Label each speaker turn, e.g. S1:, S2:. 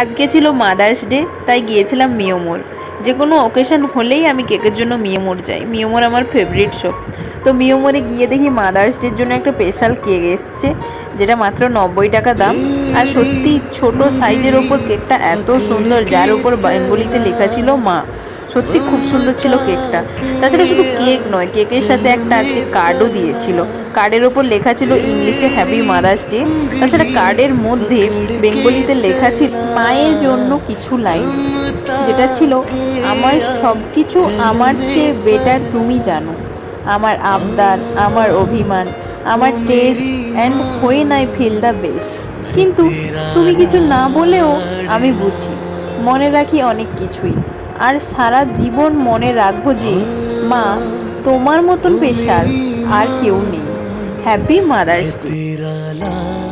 S1: আজকে ছিল mother's day, তাই গিয়েছিলাম মিয়োমোর যে কোনো অকেশন হলেই আমি কেকের জন্য মিয়োমোর যাই। মিয়োমোর আমার ফেভারিট শপ তো মিয়োমোরে গিয়ে দেখি মাদার্স ডের জন্য একটা স্পেশাল কেক এসছে, যেটা মাত্র নব্বই টাকা দাম। আর সত্যি ছোট সাইজের ওপর কেকটা এত সুন্দর, যার ওপর বেঙ্গলিতে লেখা ছিল মা। সত্যি খুব সুন্দর ছিল কেকটা। তাছাড়া শুধু কেক নয়, কেকের সাথে একটা আজকে কার্ডও দিয়েছিল। কার্ডের ওপর লেখা ছিল ইংলিশে হ্যাপি মাদার্স ডে। তাছাড়া কার্ডের মধ্যে বেঙ্গলিতে লেখা ছিল মায়ের জন্য কিছু লাইন যেটা ছিল, আমার সব কিছু আমার চেয়ে বেটার তুমি জানো। আমার আবদার, আমার অভিমান, আমার taste and when I feel the best কিন্তু তুমি কিছু না বলেও আমি বুঝি। মনে রাখি অনেক কিছুই। আর সারা জীবন মনে রাখব যে, মা, তোমার মতন পেশার আর কেউ নেই। Happy mother's day